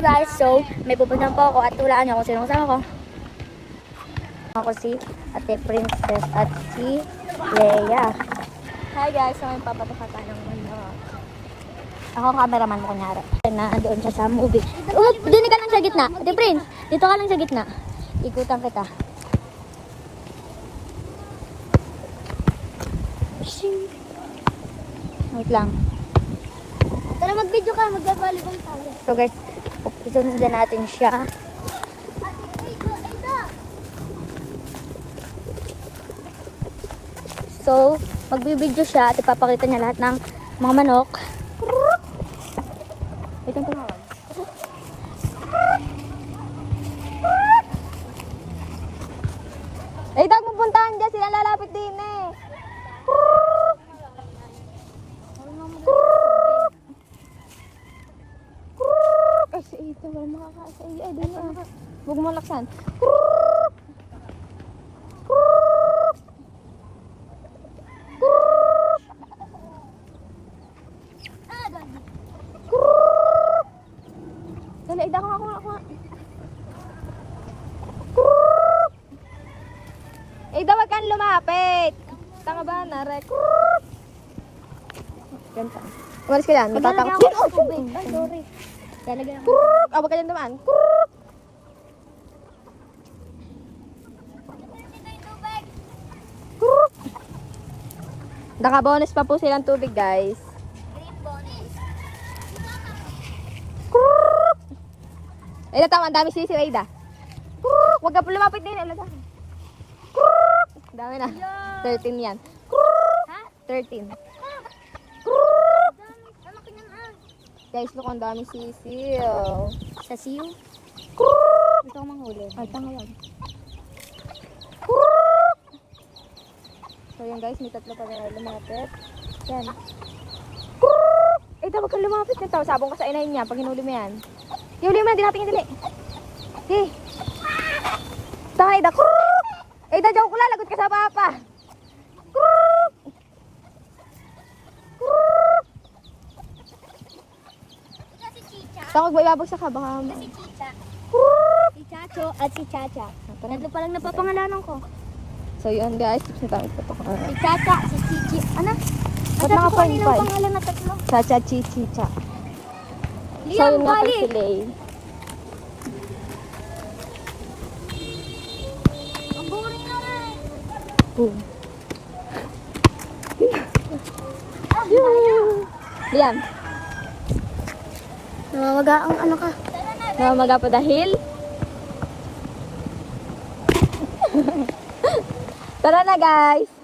Guys, so may pupuntahan po ako at hulaan niyo kung sino kasama ko. Ako si Ate Princess at si Leia. Hi guys, so may papataka ng ano. Ako cameraman mo kunyari. Na doon siya sa movie. Um, dun ka lang sa gitna. Ate Prince, dito ka lang sa gitna. Ikutan kita. Wait lang. Tara mag-video ka, mag-volleyball tayo. So guys, isunod natin siya. So, magbibideo siya at ipapakita niya lahat ng mga manok. Wait lang tumawag. Eh, dag pupuntahan dyan, sila lalapit din eh. Ito, wala makakaasa. Ay, di na. Huwag mo laksan. Dali, ida ko nga, ako ako. Eh, daw wag kang lumapit. Tanga ba, narek? Ganta. Umalis ka dyan, matatakot. Maglalagyan ako ng tubig. Ay, sorry. Kuruk! Ah, wag ka dyan dumaan. Kuruk! Kuruk! Naka-bonus pa po silang tubig, guys. Kuruk! Ay, tama, ang dami sisi, Aida. Kuruk! Wag ka po lumapit din, alaga. Kuruk! Dami na. 13 yan. Kuruk! Ha? 13. Guys, look, ang dami sisiw. Sa siyo. Gusto ko manghuli. Ay, tanga yan. So, yan guys, may tatlo pa rin lumapit. Yan. Eh, huwag kang lumapit nito. Sabong ka sa inahin niya pag hinuli mo yan. Huli mo yan, di natin yung dili. Hey. Tahay da. Eh, da, joke ko lalagot ka sa papa. Ito Tawag ba ibabagsak ka? Baka... Si Chicha. Si Chacho at si Chacha. Tatlo pa lang napapangalanan ko. So, yun guys. Tapos na tayo ito. Si Chacha, si Chichi. Ano? Ba't ko kanina point ang pangalan na tatlo. Cha-cha, chi-chi-cha. So, Liam, pa bali. si Lay. Ang boring na rin. Boom. Ah. Liam, Namamaga ang ano ka. namamaga pa dahil? Tara na guys!